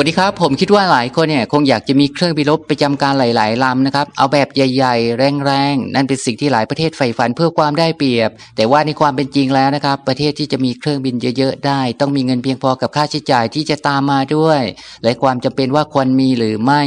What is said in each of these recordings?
วัสดีครับ ผมคิดว่าหลายคนเนี่ยคงอยากจะมีเครื่องบินรบประจำการหลาย ๆลำนะครับ เอาแบบใหญ่ ๆ แรง ๆ นั่นเป็นสิ่งที่หลายประเทศใฝ่ฝันเพื่อความได้เปรียบ แต่ว่าในความเป็นจริงแล้วนะครับ ประเทศที่จะมีเครื่องบินเยอะ ๆ ได้ ต้องมีเงินเพียงพอกับค่าใช้จ่ายที่จะตามมาด้วย และความจำเป็นว่าควรมีหรือไม่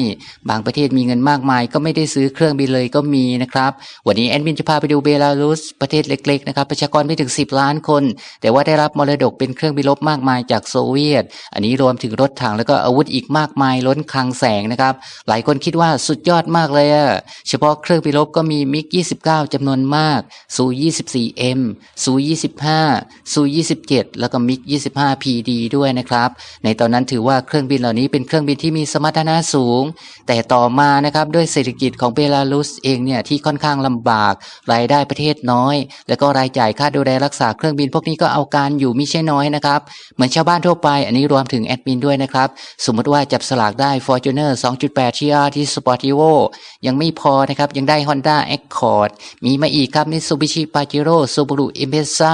บางประเทศมีเงินมากมาย ก็ไม่ได้ซื้อเครื่องบินเลยก็มีนะครับวันนี้แอดมินจะพาไปดูเบลารุสประเทศเล็ก ๆ นะครับประชากรไม่ถึง 10 ล้านคน แต่ว่าได้รับมรดกเป็นเครื่องบินรบมากมายจากโซเวียต อันนี้รวมถึงรถถังแล้วก็อาวุธอีกมากมายล้นคลังแสงนะครับ หลายคนคิดว่าสุดยอดมากเลยอะเฉพาะเครื่องบินรบก็มีมิก 29จำนวนมากซู 24M ซู25 ซู27 แล้วก็มิก 25 PD ด้วยนะครับ ในตอนนั้นถือว่าเครื่องบินเหล่านี้เป็นเครื่องบินที่มีสมรรถนะสูง แต่ต่อมานะครับด้วยเศรษฐกิจของเบลารุสเองเนี่ยที่ค่อนข้างลำบาก รายได้ประเทศน้อย แล้วก็รายจ่ายค่าดูแลรักษาเครื่องบินพวกนี้ก็เอาการอยู่มิใช่น้อยนะครับ เหมือนชาวบ้านทั่วไป อันนี้รวมถึงแอดมินด้วยนะครับ สมมติว่าจับสลากได้ Fortuner 2.8 TR ที่ Sportivo ยังไม่พอนะครับ ยังได้ Honda Accord มีมาอีกครับ Mitsubishi Pajero Subaru Impreza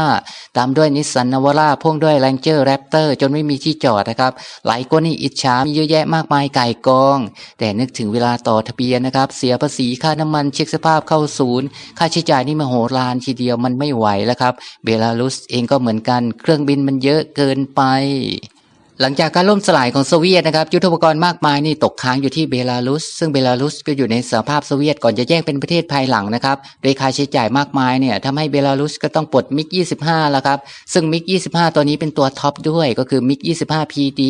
ตามด้วย Nissan Navara พ่วงด้วย Ranger Raptor จนไม่มีที่จอดนะครับ หลายคนนี่อิจฉามีเยอะแยะมากมายไก่กอง แต่นึกถึงเวลาต่อทะเบียนนะครับ เสียภาษีค่าน้ำมันเช็คสภาพเข้าศูนย์ ค่าใช้จ่ายนี่มโหฬารทีเดียวมันไม่ไหวแล้วครับ เบลารุสเองก็เหมือนกัน เครื่องบินมันเยอะเกินไป หลังจากการล่มสลายของโซเวียตนะครับยุทธปกรณ์มากมายนี่ตกค้างอยู่ที่เบลารุส ซึ่งเบลารุสก็อยู่ในสหภาพโซเวียตก่อนจะแยกเป็นประเทศภายหลังนะครับโดยค่าใช้จ่ายมากมายเนี่ยทำให้เบลารุสก็ต้องปลดมิก 25 แล้วครับซึ่งมิก 25 ตัวนี้เป็นตัวท็อปด้วยก็คือมิก 25 PD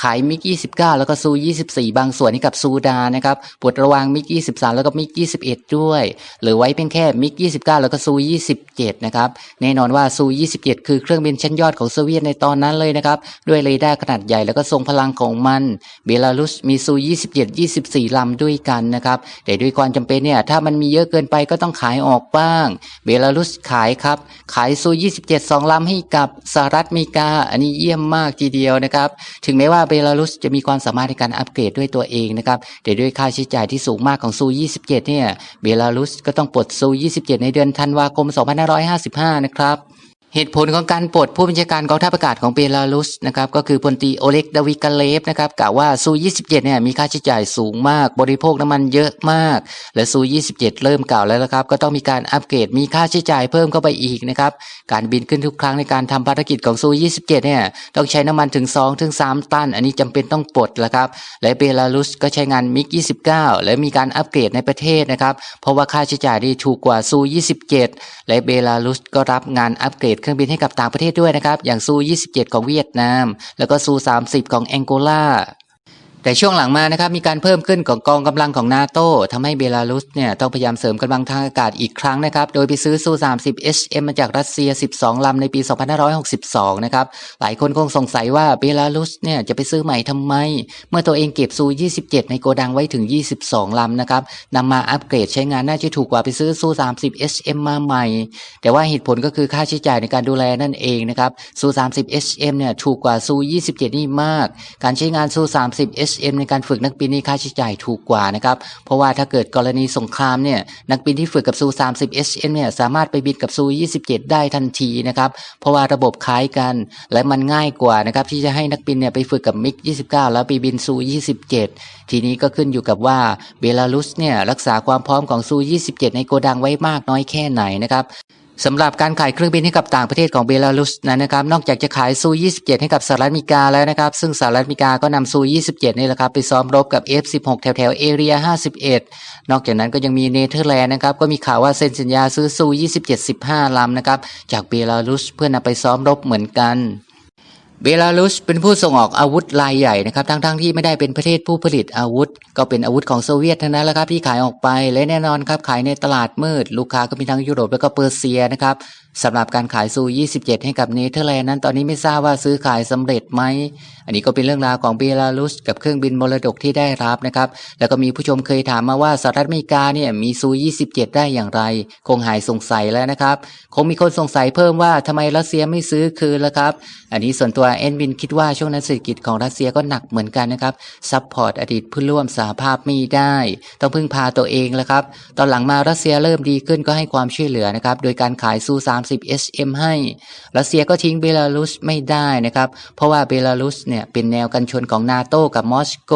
ขายมิก 29 แล้วก็ซู 24 บางส่วนให้กับซูดานะครับปลดระวางมิก 23 แล้วก็มิก 21 ด้วยเหลือไว้เพียงแค่มิก 29 แล้วก็ซู 27 นะครับแน่นอนว่าซู 27 คือเครื่องบินชั้นยอดของโซเวียตในตอนนั้นเลยนะครับด้วยเรดาร์ขนาดใหญ่แล้วก็ทรงพลังของมัน เบลารุสมีซู 27 24 ลำด้วยกันนะครับ แต่ด้วยความจำเป็นเนี่ย ถ้ามันมีเยอะเกินไปก็ต้องขายออกบ้าง เบลารุสขายครับ ขายซู 27 2 ลำให้กับสหรัฐอเมริกา อันนี้เยี่ยมมากทีเดียวนะครับ ถึงแม้ว่าเบลารุสจะมีความสามารถในการอัปเกรดด้วยตัวเองนะครับ แต่ด้วยค่าใช้จ่ายที่สูงมากของซู 27 เนี่ย เบลารุสก็ต้องปลดซู 27 ในเดือนธันวาคม 2555 นะครับ เหตุผลของการปลดผู้บัญชาการกองทัพอากาศของเบลารุสนะครับก็คือพลตีโอเล็กดาวิกาเลฟนะครับกล่าวว่าซู 27 เนี่ยมีค่าใช้จ่ายสูงมาก บริโภคน้ำมันเยอะมาก และซู 27 เริ่มกล่าวแล้วนะครับ ก็ต้องมีการอัปเกรดมีค่าใช้จ่ายเพิ่มเข้าไปอีกนะครับการบินขึ้นทุกครั้งในการทำภารกิจของซู 27 เนี่ยต้องใช้น้ำมันถึง 2 ถึง 3 ตัน อันนี้จำเป็นต้องปลดแล้วครับและเบลารุสก็ใช้งานมิก 29 และมีการอัปเกรดในประเทศนะครับเพราะว่าค่าใช้จ่ายนี่ถูกกว่าซู 27 และเบลารุสก็รับงานอัปเกรดเครื่องบินให้กับต่างประเทศด้วยนะครับ อย่างซู 27 ของเวียดนาม แล้วก็ซู 30 ของแองโกลา แต่ช่วงหลังมานะครับมีการเพิ่มขึ้นของกองกำลังของนาโต้ทำให้เบลารุสเนี่ยต้องพยายามเสริมกำลังทางอากาศอีกครั้งนะครับ โดยไปซื้อซู 30 HM มาจากรัสเซีย 12ลำในปี 2562 นะครับ หลายคนคงสงสัยว่าเบลารุสเนี่ยจะไปซื้อใหม่ทำไม เมื่อตัวเองเก็บซู 27 ในโกดังไว้ถึง 22ลำนะครับนำมาอัปเกรดใช้งานน่าจะถูกกว่าไปซื้อซู 30 HM มาใหม่ แต่ว่าเหตุผลก็คือค่าใช้จ่ายในการดูแลนั่นเองนะครับซู 30 HM เนี่ยถูกกว่าซู 27 นี่มาก การใช้งานซู 30 HM ในการฝึกนักบินนี่ค่าใช้จ่ายถูกกว่านะครับ เพราะว่าถ้าเกิดกรณีสงครามเนี่ยนักบินที่ฝึกกับซู 30 HM เนี่ยสามารถไปบินกับซู 27 ได้ทันทีนะครับ เพราะว่าระบบคล้ายกันและมันง่ายกว่านะครับที่จะให้นักบินเนี่ยไปฝึกกับมิก 29 แล้วไปบินซู 27 ทีนี้ก็ขึ้นอยู่กับว่าเบลารุสเนี่ยรักษาความพร้อมของซู 27 ในโกดังไว้มากน้อยแค่ไหนนะครับ สำหรับการขายเครื่องบินให้กับต่างประเทศของเบลารุสนั้นนะครับ นอกจากจะขายซู 27 ให้กับสหรัฐอเมริกาแล้วนะครับ ซึ่งสหรัฐอเมริกาก็นำซู 27 นี่แหละครับ ไปซ้อมรบกับ F16 แถวแถวเอเรีย 51 นอกจากนั้นก็ยังมีเนเธอร์แลนด์นะครับ ก็มีข่าวว่าเซ็นสัญญาซื้อซู 27 15 ลำนะครับ จากเบลารุสเพื่อนำไปซ้อมรบเหมือนกัน เบลารุสเป็นผู้ส่งออกอาวุธรายใหญ่นะครับ ทั้งๆทที่ไม่ได้เป็นประเทศผู้ผลิตอาวุธ ก็เป็นอาวุธของโซเวียตทั้งนั้นแหละครับที่ขายออกไปและแน่นอนครับขายในตลาดมืด ลูกค้าก็มีทั้งยุโรปแล้วก็เปอร์เซียนะครับสำหรับการขายซู 27 ให้กับเนเธอร์แลนด์นั้นตอนนี้ไม่ทราบว่าซื้อขายสำเร็จไหม อันนี้ก็เป็นเรื่องราวของเบลารุสกับเครื่องบินมรดกที่ได้รับนะครับ แล้วก็มีผู้ชมเคยถามมาว่าสหรัฐอเมริกาเนี่ยมีซู 27 ได้อย่างไร คงหายสงสัยแล้วนะครับ คงมีคนสงสัยเพิ่มว่าทำไมรัสเซียไม่ซื้อคืนละครับ อันนี้ส่วนตัวเอ็นบินคิดว่าช่วงนั้นเศรษฐกิจของรัสเซียก็หนักเหมือนกันนะครับซัพพอร์ตอดีตผู้ร่วมสหภาพไม่ได้ ต้องพึ่งพาตัวเองแล้วครับ ตอนหลังมารัสเซียเริ่มดีขึ้นก็ให้ความช่วยเหลือนะครับ โดยการขายซู 30 SM ให้ รัสเซียก็ทิ้งเบลารุสไม่ได้นะครับ เพราะว่าเบลารุสเนี่ยเป็นแนวกันชนของนาโตกับมอสโก